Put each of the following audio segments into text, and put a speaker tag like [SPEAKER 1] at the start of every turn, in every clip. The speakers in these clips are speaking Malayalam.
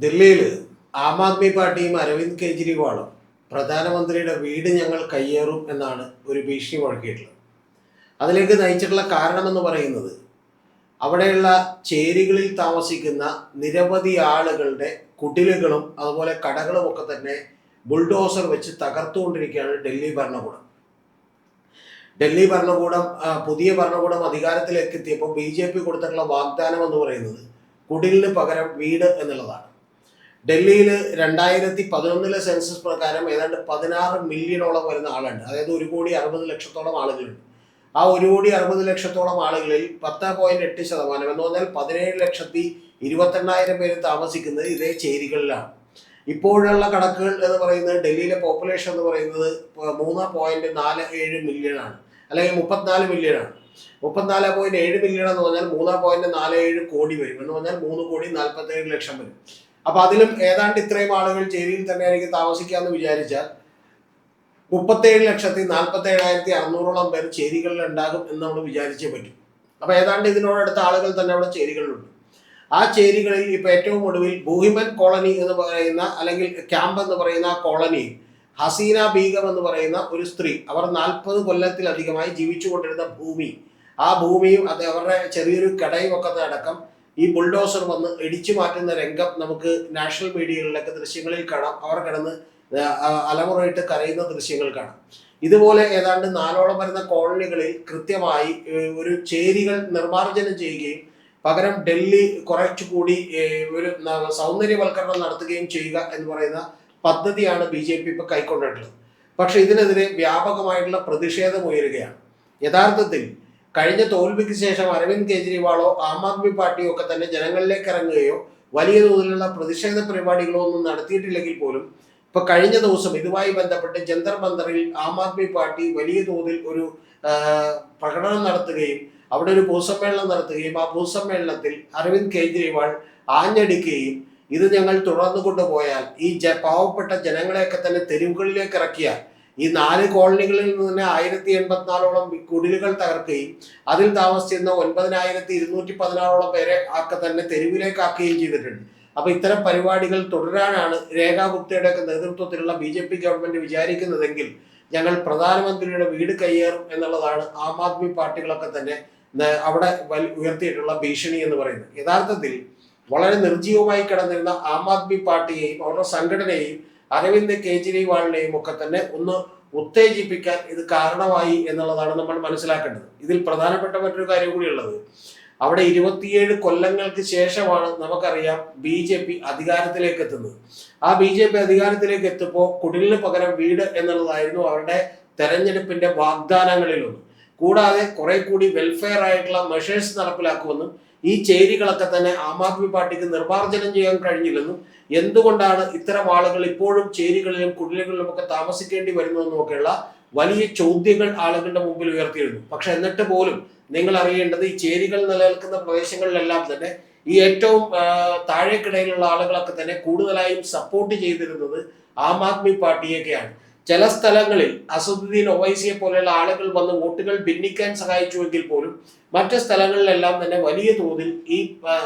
[SPEAKER 1] ദില്ലിയിൽ ആം ആദ്മി പാർട്ടിയും അരവിന്ദ് കെജ്രിവാളും പ്രധാനമന്ത്രിയുടെ വീട് ഞങ്ങൾ കയ്യേറും എന്നാണ് ഒരു ഭീഷണി മുഴക്കിയിട്ടുള്ളത്. അതിലേക്ക് നയിച്ചിട്ടുള്ള കാരണമെന്ന് പറയുന്നത് അവിടെയുള്ള ചേരികളിൽ താമസിക്കുന്ന നിരവധി ആളുകളുടെ കുടിലുകളും അതുപോലെ കടകളും ഒക്കെ തന്നെ ബുൾഡോസർ വെച്ച് തകർത്തുകൊണ്ടിരിക്കുകയാണ് ഡൽഹി ഭരണകൂടം. ഡൽഹി ഭരണകൂടം പുതിയ ഭരണകൂടം അധികാരത്തിലേക്ക് എത്തിയപ്പോൾ ബി ജെ പി കൊടുത്തിട്ടുള്ള വാഗ്ദാനം എന്ന് പറയുന്നത് കുടിലിന് പകരം വീട് എന്നുള്ളതാണ്. ഡൽഹിയിൽ രണ്ടായിരത്തി പതിനൊന്നിലെ സെൻസസ് പ്രകാരം ഏതാണ്ട് പതിനാറ് മില്യണോളം വരുന്ന ആളുണ്ട്. അതായത് ഒരു കോടി അറുപത് ലക്ഷത്തോളം ആളുകളുണ്ട്. ആ ഒരു കോടി അറുപത് ലക്ഷത്തോളം ആളുകളിൽ പത്ത് പോയിന്റ് എട്ട് ശതമാനം എന്ന് പറഞ്ഞാൽ പതിനേഴ് ലക്ഷത്തി ഇരുപത്തെണ്ണായിരം പേര് താമസിക്കുന്നത് ഇതേ ചേരികളിലാണ്. ഇപ്പോഴുള്ള കണക്കുകൾ എന്ന് പറയുന്നത് ഡൽഹിയിലെ പോപ്പുലേഷൻ എന്ന് പറയുന്നത് മൂന്ന് പോയിന്റ് നാല് ഏഴ് മില്യൺ ആണ്. അല്ലെങ്കിൽ മുപ്പത്തിനാല് മില്യൺ ആണ്. മുപ്പത്തിനാല് പോയിന്റ് ഏഴ് മില്യൺ എന്ന് പറഞ്ഞാൽ മൂന്ന് പോയിന്റ് നാല് ഏഴ് കോടി വരും. എന്ന് പറഞ്ഞാൽ മൂന്ന് കോടി നാൽപ്പത്തി ഏഴ് ലക്ഷം വരും. അപ്പൊ അതിലും ഏതാണ്ട് ഇത്രയും ആളുകൾ ചേരിയിൽ തന്നെ ആയിരിക്കും താമസിക്കാന്ന് വിചാരിച്ചാൽ മുപ്പത്തേഴ് ലക്ഷത്തി നാൽപ്പത്തി ഏഴായിരത്തി അറുന്നൂറോളം പേർ ചേരികളിൽ ഉണ്ടാകും എന്ന് നമ്മൾ വിചാരിച്ചേ പറ്റും. അപ്പൊ ഏതാണ്ട് ഇതിനോടടുത്ത ആളുകൾ തന്നെ അവിടെ ചേരികളിലുണ്ട്. ആ ചേരികളിൽ ഇപ്പൊ ഏറ്റവും ഒടുവിൽ ബൂഹിമൻ കോളനി എന്ന് പറയുന്ന അല്ലെങ്കിൽ ക്യാമ്പ് എന്ന് പറയുന്ന ആ കോളനി ഹസീന ബീഗം എന്ന് പറയുന്ന ഒരു സ്ത്രീ അവർ നാൽപ്പത് കൊല്ലത്തിലധികമായി ജീവിച്ചുകൊണ്ടിരുന്ന ഭൂമി. ആ ഭൂമിയും അത് അവരുടെ ചെറിയൊരു കടയും ഒക്കെ അടക്കം ഈ ബുൾഡോസർ വന്ന് ഇടിച്ചു മാറ്റുന്ന രംഗം നമുക്ക് നാഷണൽ മീഡിയകളിലൊക്കെ ദൃശ്യങ്ങളിൽ കാണാം. അവർ കിടന്ന് അലമുറയിട്ട് കരയുന്ന ദൃശ്യങ്ങൾ കാണാം. ഇതുപോലെ ഏതാണ്ട് നാലോളം വരുന്ന കോളനികളിൽ കൃത്യമായി ഒരു ചേരികൾ നിർമ്മാർജനം ചെയ്യുകയും പകരം ഡൽഹി കുറച്ചുകൂടി ഒരു സൗന്ദര്യവൽക്കരണം നടത്തുകയും ചെയ്യുക എന്ന് പറയുന്ന പദ്ധതിയാണ് ബി ജെ പി ഇപ്പൊ കൈക്കൊണ്ടിട്ടുള്ളത്. പക്ഷെ ഇതിനെതിരെ വ്യാപകമായിട്ടുള്ള പ്രതിഷേധം ഉയരുകയാണ്. യഥാർത്ഥത്തിൽ കഴിഞ്ഞ തോൽവിക്ക് ശേഷം അരവിന്ദ് കെജ്രിവാളോ ആം ആദ്മി പാർട്ടിയോ ഒക്കെ തന്നെ ജനങ്ങളിലേക്ക് ഇറങ്ങുകയോ വലിയ തോതിലുള്ള പ്രതിഷേധ പരിപാടികളോ ഒന്നും നടത്തിയിട്ടില്ലെങ്കിൽ പോലും ഇപ്പൊ കഴിഞ്ഞ ദിവസം ഇതുമായി ബന്ധപ്പെട്ട് ജന്തർ മന്ദറിൽ ആം ആദ്മി പാർട്ടി വലിയ തോതിൽ ഒരു പ്രകടനം നടത്തുകയും അവിടെ ഒരു പൊതുസമ്മേളനം നടത്തുകയും ആ പൊതുസമ്മേളനത്തിൽ അരവിന്ദ് കെജ്രിവാൾ ആഞ്ഞടിക്കുകയും ഇത് ഞങ്ങൾ തുടർന്നു കൊണ്ടുപോയാൽ ഈ പാവപ്പെട്ട ജനങ്ങളെയൊക്കെ തന്നെ തെരുവുകളിലേക്ക് ഇറക്കിയാൽ ഈ നാല് കോളനികളിൽ നിന്ന് തന്നെ ആയിരത്തി എൺപത്തിനാലോളം കുടിലുകൾ തകർക്കുകയും അതിൽ താമസിച്ചിരുന്ന ഒൻപതിനായിരത്തി ഇരുന്നൂറ്റി പതിനാറോളം പേരെ ആക്കെ തന്നെ തെരുവിലേക്കാക്കുകയും ചെയ്തിട്ടുണ്ട്. അപ്പൊ ഇത്തരം പരിപാടികൾ തുടരാനാണ് രേഖാ ഗുപ്തയുടെ ഒക്കെ നേതൃത്വത്തിലുള്ള ബി ജെ പി ഗവൺമെന്റ് വിചാരിക്കുന്നതെങ്കിൽ ഞങ്ങൾ പ്രധാനമന്ത്രിയുടെ വീട് കയ്യേറും എന്നുള്ളതാണ് ആം ആദ്മി പാർട്ടികളൊക്കെ തന്നെ അവിടെ ഉയർത്തിയിട്ടുള്ള ഭീഷണി എന്ന് പറയുന്നത്. യഥാർത്ഥത്തിൽ വളരെ നിർജീവമായി കിടന്നിരുന്ന ആം ആദ്മി പാർട്ടിയെയും അവരുടെ സംഘടനയെയും അരവിന്ദ് കെജ്രിവാളിനെയും ഒക്കെ തന്നെ ഒന്ന് ഉത്തേജിപ്പിക്കാൻ ഇത് കാരണമായി എന്നുള്ളതാണ് നമ്മൾ മനസ്സിലാക്കേണ്ടത്. ഇതിൽ പ്രധാനപ്പെട്ട മറ്റൊരു കാര്യം കൂടി ഉള്ളത് അവിടെ ഇരുപത്തിയേഴ് കൊല്ലങ്ങൾക്ക് ശേഷമാണ് നമുക്കറിയാം ബി ജെ പി അധികാരത്തിലേക്ക് എത്തുന്നത്. ആ ബി ജെ പി അധികാരത്തിലേക്ക് എത്തുമ്പോൾ കുടിലിന് പകരം വീട് എന്നുള്ളതായിരുന്നു അവരുടെ തെരഞ്ഞെടുപ്പിന്റെ വാഗ്ദാനങ്ങളിലൊന്ന്. കൂടാതെ കുറെ കൂടി വെൽഫെയർ ആയിട്ടുള്ള മെഷേഴ്സ് നടപ്പിലാക്കുമെന്നും ഈ ചേരികളൊക്കെ തന്നെ ആം ആദ്മി പാർട്ടിക്ക് നിർമ്മാർജനം ചെയ്യാൻ കഴിഞ്ഞില്ലെന്നും എന്തുകൊണ്ടാണ് ഇത്തരം ആളുകൾ ഇപ്പോഴും ചേരികളിലും കുടിലുകളിലും ഒക്കെ താമസിക്കേണ്ടി വരുന്നതെന്നും ഒക്കെയുള്ള വലിയ ചോദ്യങ്ങൾ ആളുകളുടെ മുമ്പിൽ ഉയർത്തിയിരുന്നു. പക്ഷെ എന്നിട്ട് പോലും നിങ്ങൾ അറിയേണ്ടത് ഈ ചേരികൾ നിലനിൽക്കുന്ന പ്രദേശങ്ങളിലെല്ലാം തന്നെ ഈ ഏറ്റവും താഴേക്കിടയിലുള്ള ആളുകളൊക്കെ തന്നെ കൂടുതലായും സപ്പോർട്ട് ചെയ്തിരുന്നത് ആം ആദ്മി പാർട്ടിയൊക്കെയാണ്. ചില സ്ഥലങ്ങളിൽ അസദുദ്ദീൻ ഒവൈസിയെ പോലെയുള്ള ആളുകൾ വന്ന് വോട്ടുകൾ ഭിന്നിക്കാൻ സഹായിച്ചുവെങ്കിൽ പോലും മറ്റ് സ്ഥലങ്ങളിലെല്ലാം തന്നെ വലിയ തോതിൽ ഈ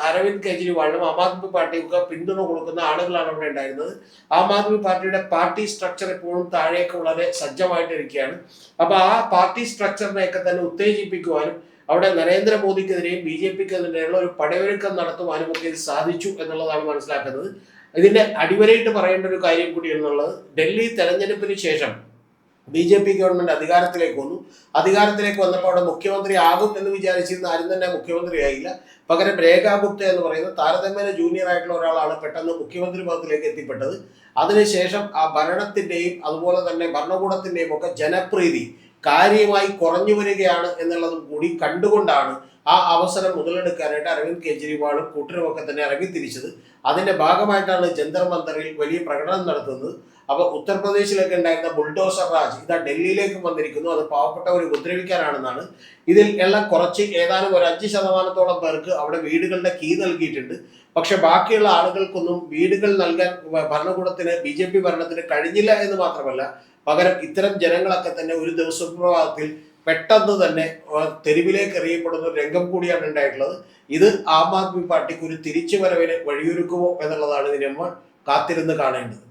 [SPEAKER 1] അരവിന്ദ് കെജ്രിവാളിനും ആം ആദ്മി പാർട്ടിക്ക് പിന്തുണ കൊടുക്കുന്ന ആളുകളാണ് അവിടെ ഉണ്ടായിരുന്നത്. ആം ആദ്മി പാർട്ടിയുടെ പാർട്ടി സ്ട്രക്ചർ എപ്പോഴും താഴേക്ക് വളരെ സജ്ജമായിട്ടിരിക്കുകയാണ്. അപ്പൊ ആ പാർട്ടി സ്ട്രക്ചറിനെയൊക്കെ തന്നെ ഉത്തേജിപ്പിക്കുവാനും അവിടെ നരേന്ദ്രമോദിക്കെതിരെയും ബി ജെ പിക്കെതിരെയുള്ള ഒരു പടയൊരുക്കം നടത്തുവാനും ഒക്കെ ഇത് സാധിച്ചു എന്നുള്ളതാണ് മനസ്സിലാക്കുന്നത്. ഇതിന്റെ അടിവരയിട്ട് പറയേണ്ട ഒരു കാര്യം കൂടി എന്നുള്ളത് ഡൽഹി തെരഞ്ഞെടുപ്പിന് ശേഷം ബി ജെ പി ഗവൺമെന്റ് അധികാരത്തിലേക്ക് വന്നു. അധികാരത്തിലേക്ക് വന്നപ്പോൾ അവിടെ മുഖ്യമന്ത്രി ആകും എന്ന് വിചാരിച്ചിരുന്ന ആരും തന്നെ മുഖ്യമന്ത്രിയായില്ല. പകരം രേഖാ ഗുപ്ത എന്ന് പറയുന്ന താരതമ്യേന ജൂനിയർ ആയിട്ടുള്ള ഒരാളാണ് പെട്ടെന്ന് മുഖ്യമന്ത്രി പദത്തിലേക്ക് എത്തിപ്പെട്ടത്. അതിനുശേഷം ആ ഭരണത്തിന്റെയും അതുപോലെ തന്നെ ഭരണകൂടത്തിന്റെയും ഒക്കെ ജനപ്രീതി കാര്യമായി കുറഞ്ഞു വരികയാണ് എന്നുള്ളതും കൂടി കണ്ടുകൊണ്ടാണ് ആ അവസരം മുതലെടുക്കാനായിട്ട് അരവിന്ദ് കെജ്രിവാളും കൂട്ടരുമൊക്കെ തന്നെ ഇറങ്ങി തിരിച്ചത്. അതിന്റെ ഭാഗമായിട്ടാണ് ജന്തർ മന്ദറിൽ വലിയ പ്രകടനം നടത്തുന്നത്. അപ്പൊ ഉത്തർപ്രദേശിലൊക്കെ ഉണ്ടായിരുന്ന ബുൾഡോസർ രാജ് ഇതാ ഡൽഹിയിലേക്ക് വന്നിരിക്കുന്നു. അത് പാവപ്പെട്ടവരെ ഉപദ്രവിക്കാനാണെന്നാണ്. ഇതിൽ എല്ലാം കുറച്ച് ഏതാനും ഒരു അഞ്ച് ശതമാനത്തോളം പേർക്ക് അവിടെ വീടുകളുടെ കീ നൽകിയിട്ടുണ്ട്. പക്ഷെ ബാക്കിയുള്ള ആളുകൾക്കൊന്നും വീടുകൾ നൽകാൻ ഭരണകൂടത്തിന് ബി ജെ പി ഭരണത്തിന് കഴിഞ്ഞില്ല എന്ന് മാത്രമല്ല പകരം ഇത്തരം ജനങ്ങളൊക്കെ തന്നെ ഒരു ദിവസപ്രഭാതത്തിൽ പെട്ടെന്ന് തന്നെ തെരുവിലേക്ക് എറിയപ്പെടുന്ന ഒരു രംഗം കൂടിയാണ് ഉണ്ടായിട്ടുള്ളത്. ഇത് ആം ആദ്മി പാർട്ടിക്ക് ഒരു തിരിച്ചുവരവിന് വഴിയൊരുക്കുമോ എന്നുള്ളതാണ് ഇതിന് നമ്മൾ കാത്തിരുന്ന് കാണേണ്ടത്.